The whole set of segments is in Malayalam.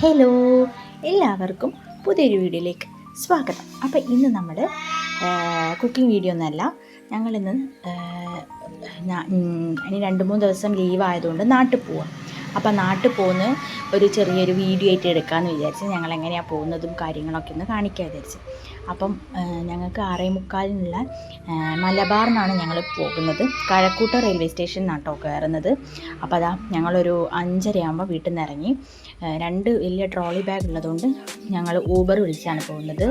ഹലോ എല്ലാവർക്കും പുതിയൊരു വീഡിയോയിലേക്ക് സ്വാഗതം. അപ്പോൾ ഇന്ന് നമ്മൾ കുക്കിംഗ് വീഡിയോ ഒന്നല്ല ഞങ്ങളിന്ന് ഇനി രണ്ട് മൂന്ന് ദിവസം ലീവായതുകൊണ്ട് നാട്ടിൽ പോവാം അപ്പോൾ നാട്ടിൽ പോകുന്ന ഒരു ചെറിയൊരു വീഡിയോ ആയിട്ട് എടുക്കാമെന്ന് വിചാരിച്ച് ഞങ്ങൾ എങ്ങനെയാണ് പോകുന്നതും കാര്യങ്ങളൊക്കെ ഒന്ന് കാണിക്കാൻ വിചാരിച്ച്. അപ്പം ഞങ്ങൾക്ക് ആറേ മുക്കാലിനുള്ള മലബാറിനാണ് ഞങ്ങൾ പോകുന്നത്. കഴക്കൂട്ട റെയിൽവേ സ്റ്റേഷൻ നാട്ടോ കയറുന്നത്. അപ്പോൾ അതാ ഞങ്ങളൊരു അഞ്ചരയാകുമ്പോൾ വീട്ടിൽ നിന്ന് ഇറങ്ങി. രണ്ട് വലിയ ട്രോളി ബാഗ് ഉള്ളതുകൊണ്ട് ഞങ്ങൾ ഊബർ വിളിച്ചാണ് പോകുന്നത്.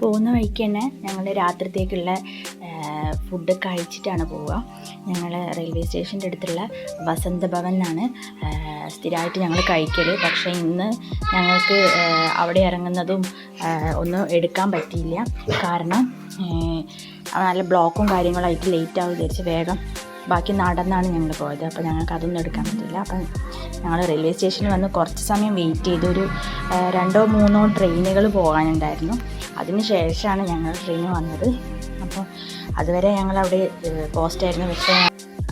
പോകുന്ന വഴിക്ക് തന്നെ ഞങ്ങളുടെ രാത്രിത്തേക്കുള്ള ഫുഡ് കഴിച്ചിട്ടാണ് പോവുക. ഞങ്ങൾ റെയിൽവേ സ്റ്റേഷന്റെ അടുത്തുള്ള വസന്ത എന്നാണ് സ്ഥിരമായിട്ട് ഞങ്ങൾ കഴിക്കൽ പക്ഷേ ഇന്ന് ഞങ്ങൾക്ക് അവിടെ ഇറങ്ങുന്നതും ഒന്നും എടുക്കാൻ പറ്റിയില്ല. കാരണം നല്ല ബ്ലോക്കും കാര്യങ്ങളായിട്ട് ലേറ്റ് ആവും വിചാരിച്ച് വേഗം ബാക്കി നടന്നാണ് ഞങ്ങൾ പോയത്. അപ്പോൾ ഞങ്ങൾക്ക് അതൊന്നും എടുക്കാൻ പറ്റില്ല അപ്പം ഞങ്ങൾ റെയിൽവേ സ്റ്റേഷനിൽ വന്ന് കുറച്ച് സമയം വെയിറ്റ് ചെയ്ത് ഒരു രണ്ടോ മൂന്നോ ട്രെയിനുകൾ പോകാനുണ്ടായിരുന്നു. അതിന് ശേഷമാണ് ഞങ്ങൾ ട്രെയിൻ വന്നത്. അപ്പോൾ അതുവരെ ഞങ്ങൾ അവിടെ പോസ്റ്റായിരുന്നു പക്ഷേ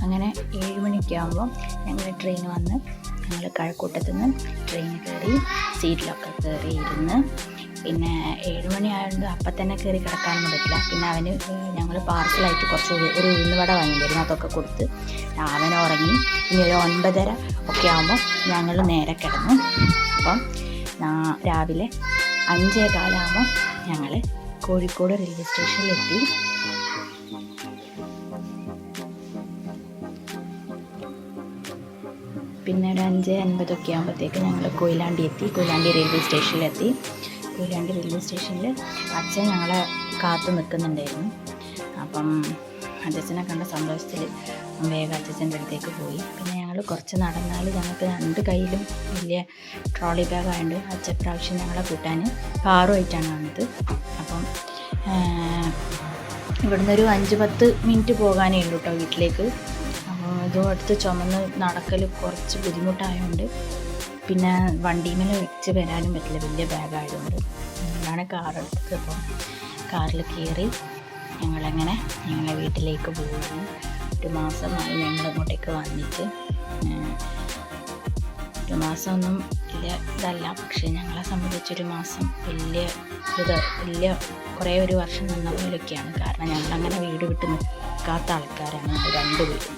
അങ്ങനെ ഏഴ് മണിക്കാകുമ്പോൾ ഞങ്ങൾ ട്രെയിൻ വന്ന് ഞങ്ങൾ കഴക്കൂട്ടത്തു നിന്ന് ട്രെയിൻ കയറി സീറ്റിലൊക്കെ കയറി ഇരുന്ന് പിന്നെ ഏഴ് മണി ആയതുകൊണ്ട് അപ്പം തന്നെ കയറി കിടക്കാനൊന്നും പറ്റില്ല. പിന്നെ അവന് ഞങ്ങൾ പാർസലായിട്ട് കുറച്ച് ഒരു ഉഴുന്നുവട വാങ്ങിയിരുന്നു അതൊക്കെ കൊടുത്ത് അവൻ ഉറങ്ങി. ഇനി ഒരു ഒൻപതര ഒക്കെ ആകുമ്പോൾ ഞങ്ങൾ നേരെ കിടന്നു. അപ്പം രാവിലെ അഞ്ചേ കാലാകുമ്പോൾ ഞങ്ങൾ കോഴിക്കോട് റെയിൽവേ സ്റ്റേഷനിലെത്തി പിന്നെ ഒരു അഞ്ച് അൻപതൊക്കെ ആകുമ്പോഴത്തേക്ക് ഞങ്ങൾ കൊയിലാണ്ടി എത്തി. കൊയിലാണ്ടി റെയിൽവേ സ്റ്റേഷനിലെത്തി കൊയിലാണ്ടി റെയിൽവേ സ്റ്റേഷനിൽ അച്ഛൻ ഞങ്ങളെ കാത്തു നിൽക്കുന്നുണ്ടായിരുന്നു അപ്പം അച്ഛനെ കണ്ട സന്തോഷത്തിൽ വേഗം അച്ഛന്റെ അടുത്തേക്ക് പോയി. പിന്നെ ഞങ്ങൾ കുറച്ച് നടന്നാൽ ഞങ്ങൾക്ക് രണ്ട് കയ്യിലും വലിയ ട്രോളി ബാഗ് ആയതുകൊണ്ട് അച്ഛൻ പ്രാവശ്യം ഞങ്ങളെ കൂട്ടാൻ കാറുമായിട്ടാണ് വന്നത്. അപ്പം ഇവിടുന്ന് ഒരു അഞ്ച് പത്ത് മിനിറ്റ് പോകാനേ ഉള്ളൂ കേട്ടോ വീട്ടിലേക്ക്. അടുത്ത് ചുമന്ന് നടക്കൽ കുറച്ച് ബുദ്ധിമുട്ടായതുകൊണ്ട് പിന്നെ വണ്ടിമേൽ വെച്ച് വരാനും പറ്റില്ല. വലിയ ബാഗായതുകൊണ്ട്. ഞങ്ങളാണ് കാറെടുത്തത് അപ്പം കാറിൽ കയറി ഞങ്ങളങ്ങനെ ഞങ്ങളെ വീട്ടിലേക്ക് പോകുന്നു ഒരു മാസമായി ഞങ്ങൾ ഇങ്ങോട്ടേക്ക് വന്നിട്ട് ഒരു മാസമൊന്നും വലിയ ഇതല്ല. പക്ഷേ ഞങ്ങളെ സംബന്ധിച്ചൊരു മാസം വലിയ ഇത് വലിയ കുറേ ഒരു വർഷം നിന്ന പോലെയൊക്കെയാണ് കാരണം ഞങ്ങളങ്ങനെ വീട് വിട്ട് നിൽക്കാത്ത ആൾക്കാരാണ് രണ്ടുപേരും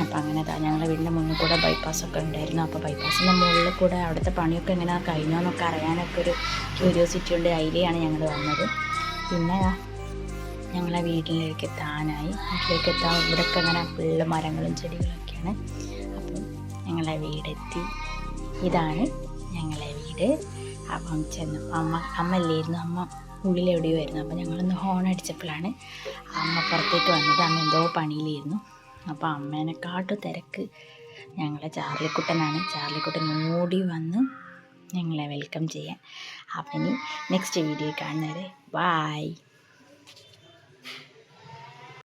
അപ്പം അങ്ങനെ താ ഞങ്ങളുടെ വീടിന്റെ മുന്നിൽ കൂടെ ബൈപ്പാസൊക്കെ ഉണ്ടായിരുന്നു. അപ്പോൾ ബൈപ്പാസിന്റെ മുകളിൽ കൂടെ അവിടുത്തെ പണിയൊക്കെ എങ്ങനെ കഴിഞ്ഞോ എന്നൊക്കെ അറിയാനൊക്കെ ഒരു ക്യൂരിയോസിറ്റി ഉണ്ട് അതിലെയാണ് ഞങ്ങൾ വന്നത് പിന്നെ ഞങ്ങളെ വീട്ടിലേക്ക് എത്താനായി. വീട്ടിലേക്ക് എത്താൻ ഇവിടെയൊക്കെ അങ്ങനെ ഫുള്ള് മരങ്ങളും ചെടികളൊക്കെയാണ്. അപ്പം ഞങ്ങളെ വീടെത്തി. ഇതാണ് ഞങ്ങളെ വീട്. അപ്പം ചെന്നപ്പോൾ അമ്മ അമ്മ ഇല്ലായിരുന്നു അമ്മ ഉള്ളിൽ എവിടെയോ ആയിരുന്നു. അപ്പം ഞങ്ങളൊന്ന് ഹോൺ അടിച്ചപ്പോഴാണ് അമ്മ പുറത്തേക്ക് വന്നത്. അമ്മ എന്തോ പണിയിലായിരുന്നു. അപ്പോൾ അമ്മേനെക്കാട്ടും തിരക്ക്. ഞങ്ങളെ ചാർലിക്കുട്ടനാണ്. ചാർലിക്കുട്ടൻ ഓടി വന്ന് ഞങ്ങളെ വെൽക്കം ചെയ്യാൻ. അപ്പം ഇനി നെക്സ്റ്റ് വീഡിയോ കാണുന്നവരെ ബായ്